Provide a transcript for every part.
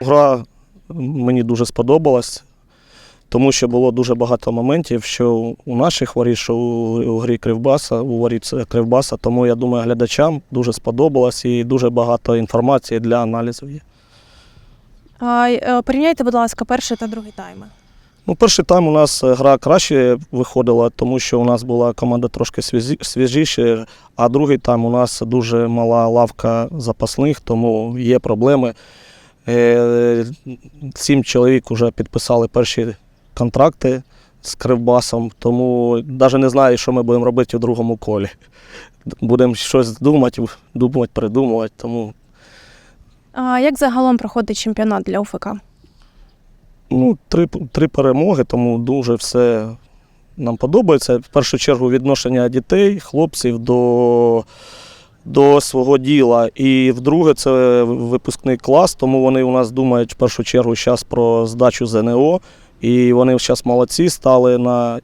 Гра мені дуже сподобалась, тому що було дуже багато моментів, що у наших воріт, що у, грі Кривбаса, у воріт Кривбаса. Тому я думаю, глядачам дуже сподобалось і дуже багато інформації для аналізу є. А, е, порівняйте, будь ласка, перший та другий тайми. Ну, перший тайм у нас е, гра краще виходила, тому що у нас була команда трошки свіжіша, а другий тайм у нас дуже мала лавка запасних, тому є проблеми. Е, Сім чоловік вже підписали перші контракти з Кривбасом, тому навіть не знаю, що ми будемо робити у другому колі. Будемо щось думати, думати, придумувати. Тому А, як загалом проходить чемпіонат для УФК? Ну, три, три перемоги, тому дуже все нам подобається. В першу чергу відношення дітей, хлопців до, до свого діла. І вдруге, це випускний клас, тому вони у нас думають в першу чергу зараз про здачу ЗНО. І вони зараз молодці, стали на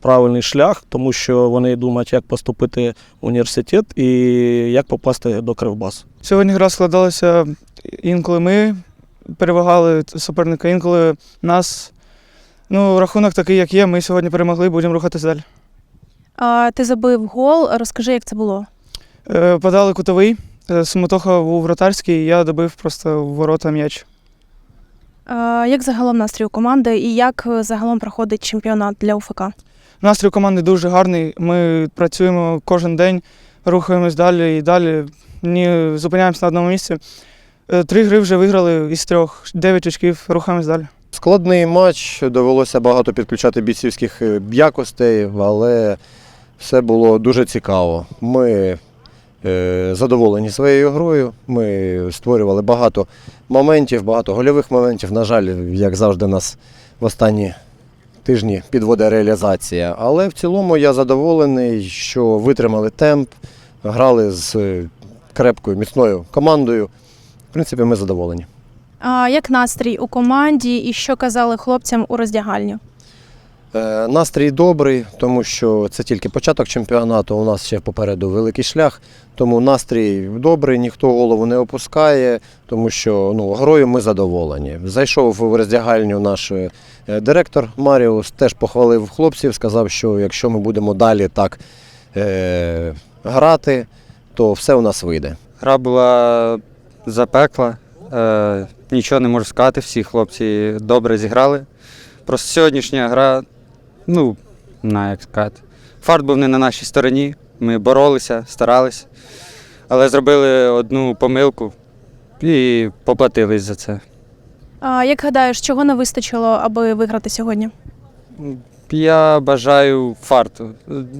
правильний шлях, тому що вони думають, як поступити в університет і як попасти до Кривбасу. Сьогодні гра складалася інколи ми перевагали суперника, інколи нас. Ну, рахунок такий, як є. Ми сьогодні перемогли, будемо рухатися далі. А, ти забив гол. Розкажи, як це було. Е, Подали кутовий, е, Суматоха був вратарський, я добив просто в ворота м'яч. Як загалом настрій у команди і як е, загалом проходить чемпіонат для УФК? Настрій у команди дуже гарний. Ми працюємо кожен день, рухаємось далі і далі. Не зупиняємося на одному місці. Три гри вже виграли із трьох, дев'ять очків, рухаємось далі. Складний матч, довелося багато підключати бійцівських якостей, але все було дуже цікаво. Ми задоволені своєю грою. Ми створювали багато моментів, багато гольових моментів. На жаль, як завжди, нас в останні тижні підводить реалізація. Але в цілому я задоволений, що витримали темп, грали з е, крепкою, міцною командою. В принципі, ми задоволені. А, як настрій у команді і що казали хлопцям у роздягальню? Е, Настрій добрий, тому що це тільки початок чемпіонату. У нас ще попереду великий шлях. Тому настрій добрий, ніхто голову не опускає, тому що ну, грою ми задоволені. Зайшов в роздягальню наш е, директор Маріус, теж похвалив хлопців, сказав, що якщо ми будемо далі так е, грати, то все у нас вийде. Гра була запекла, е, нічого не можу сказати, всі хлопці добре зіграли. Просто сьогоднішня гра, ну, знаю, як сказати. Фарт був не на нашій стороні. Ми боролися, старалися, але зробили одну помилку і поплатились за це. А, як гадаєш, чого не вистачило, аби виграти сьогодні? Я бажаю фарту.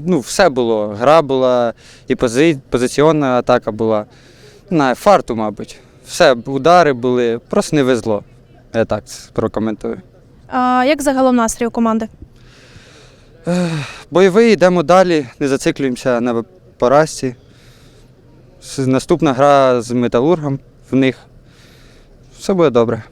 Ну, все було. Гра була, і пози... позиційна атака була. Не фарту, мабуть. Все, удари були, просто не везло. Я так прокоментую. А, як загалом настрій у команди? Бойовий, йдемо далі, не зациклюємося на поразці. Наступна гра з металургом в них. Все буде добре.